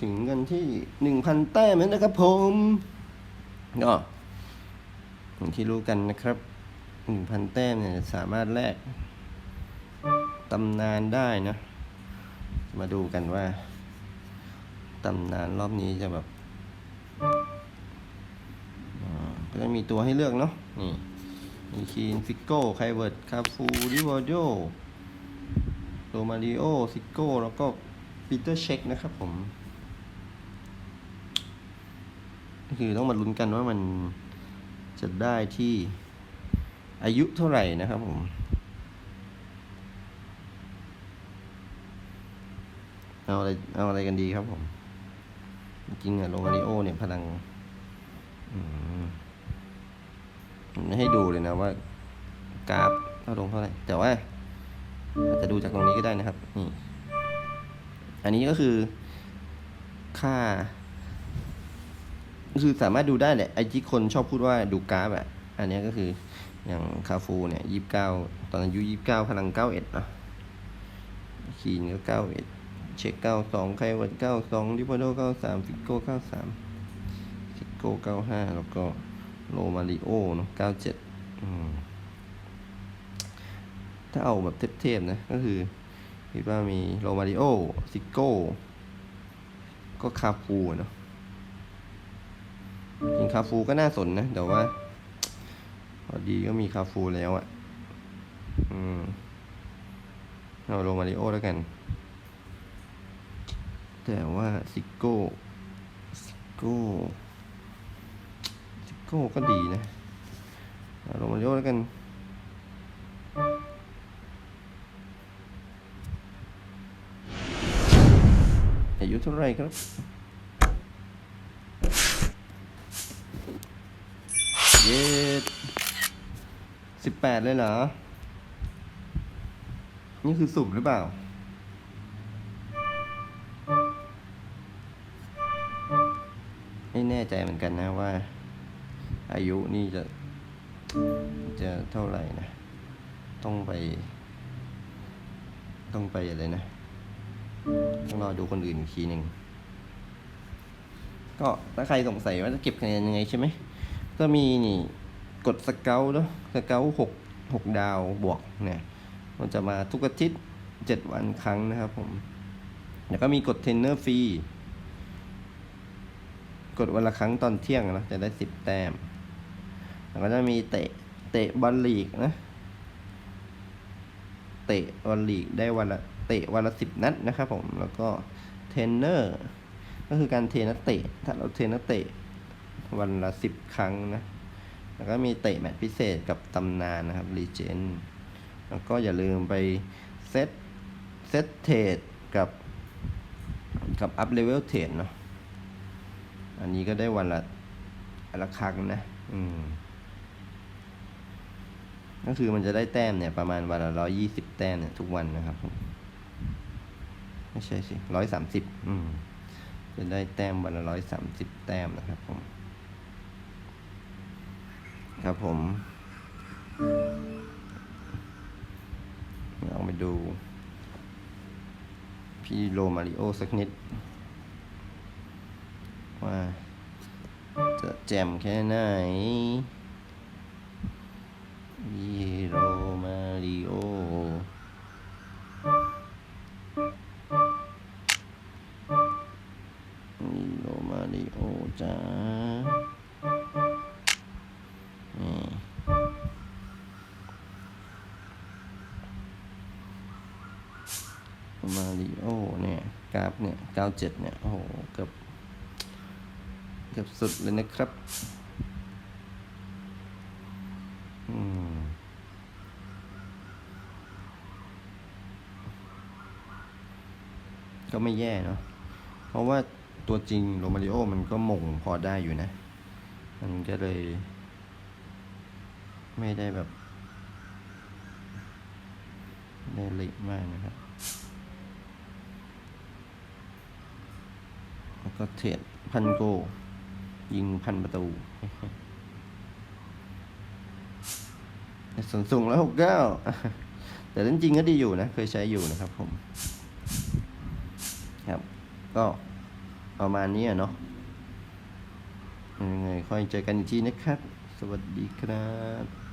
ถึงกันที่หนึ่งพันแต้มนะครับผมก็อย่างที่รู้กันนะครับหนึ่งพันแต้มเนี่ยสามารถแลกตำนานได้นะ มาดูกันว่าตำนานรอบนี้จะแบบก็จะมีตัวให้เลือกเนาะนี่มีคีนฟิกโก้ไคเวิร์ดคาฟูริวอโยโรมาริโอซิโก้แล้วก็ปีเตอร์เช็คนะครับผมก็ คือต้องมาลุ้นกันว่ามันจะได้ที่อายุเท่าไหร่นะครับผม เอาอะไรเอาอะไรกันดีครับผม จริงๆอะโรมาริโอเนี่ยพลังอืมผมให้ดูเลยนะว่ากราฟเท่าลงเท่าไหร่ แต่ว่าอาจจะดูจากตรงนี้ก็ได้นะครับนี่อันนี้ก็คือค่า คือสามารถดูได้แหละไอ้ที่คนชอบพูดว่าดูกราฟอะอันนี้ก็คืออย่างคาฟูเนี่ยยี่สิบเก้าตอนอายุยี่สิบเก้าพลังเก้าเอ็ดนะคีนก็เก้าเอ็ดเช็คเก้าสองไควันเก้าสองดิโพโดเก้าสามฟิโก้เก้าสามฟิโก้เก้าห้าแล้วก็โรมาริโอเนาะเก้าเจ็ดถ้าเอาแบบเทพๆนะ ก็คือคิดว่ามีโรมาริโอซิโก้ ก็คาฟูเนาะ จริงคาฟูก็น่าสนนะแต่ว่าพอดีก็มีคาฟูแล้วอะ่ะ อืมเอาโรมาริโอแล้วกัน แต่ว่าซิโก้ซิโก้ซิโก้ก็ดีนะเอาลงมาโยแล้วกันอายุเท่าไหรครับ เย็ด สิบแปดเลยเหรอ นี่คือสุ่มหรือเปล่า ไม่แน่ใจเหมือนกันนะว่า อายุนี่จะ จะเท่าไหร่นะ ต้องไป ต้องไปอะไรนะ ต้องรอดูคนอื่นอีกทีหนึ่งก็ถ้าใครสงสัยว่าจะเก็บคะแนนยังไงใช่ไหม ก็มีนี่ กดสเกลเนาะสเกลหกหกดาวบวกเนี่ยมันจะมาทุกอาทิตย์เจ็ดวันครั้งนะครับผมแล้วก็มีกดเทรนเนอร์ฟรีกดวันละครั้งตอนเที่ยงนะจะได้สิบแต้ม แล้วก็จะมีเตะเตะบอลลีกนะ เตะบอลลีกได้วันละเตะวันละสิบนัดนะครับผม แล้วก็เทรนเนอร์ ก็คือการเทรนนักเตะ ถ้าเราเทรนนักเตะวันละสิบครั้งนะ แล้วก็มีเตะแมตช์พิเศษกับตำนานนะครับรีเจนแล้วก็อย่าลืมไปเซตเซตเทรดกับกับอัพเลเวลเทรดเนาะอันนี้ก็ได้วันละวันละครั้งนะ อืม ก็คือมันจะได้แต้มเนี่ย ประมาณวันละร้อยี่สิบแต้มเนี่ยทุกวันนะครับไม่ใช่สิร้อยสามสิบอืม จะได้แต้มวันละร้อยสามสิบแต้มนะครับผม ครับผมลองไปดู พี่โรมาริโอสักนิด ว่าจะแจ่มแค่ไหนยีโรมาริโอยีโรมาริโอจ้า มาริโอเนี่ยกราฟเนี่ยเก้าเจ็ดเนี่ย โอ้โห เกือบ เกือบสุดเลยนะครับ อืมก็ไม่แย่เนาะ เพราะว่าตัวจริงโรมาริโอมันก็มงพอได้อยู่นะ มันก็เลย ไม่ได้แบบไม่ได้เละมากนะครับ แล้ว ก็เทรดพันโก ยิงพันประตูส่วนสูงแล้วหกเก้าแต่จริงๆก็ดีอยู่นะ เคยใช้อยู่นะครับผมครับ ก็ประมาณนี้เนาะยังไงค่อยเจอกันอีกทีนะครับ สวัสดีครับ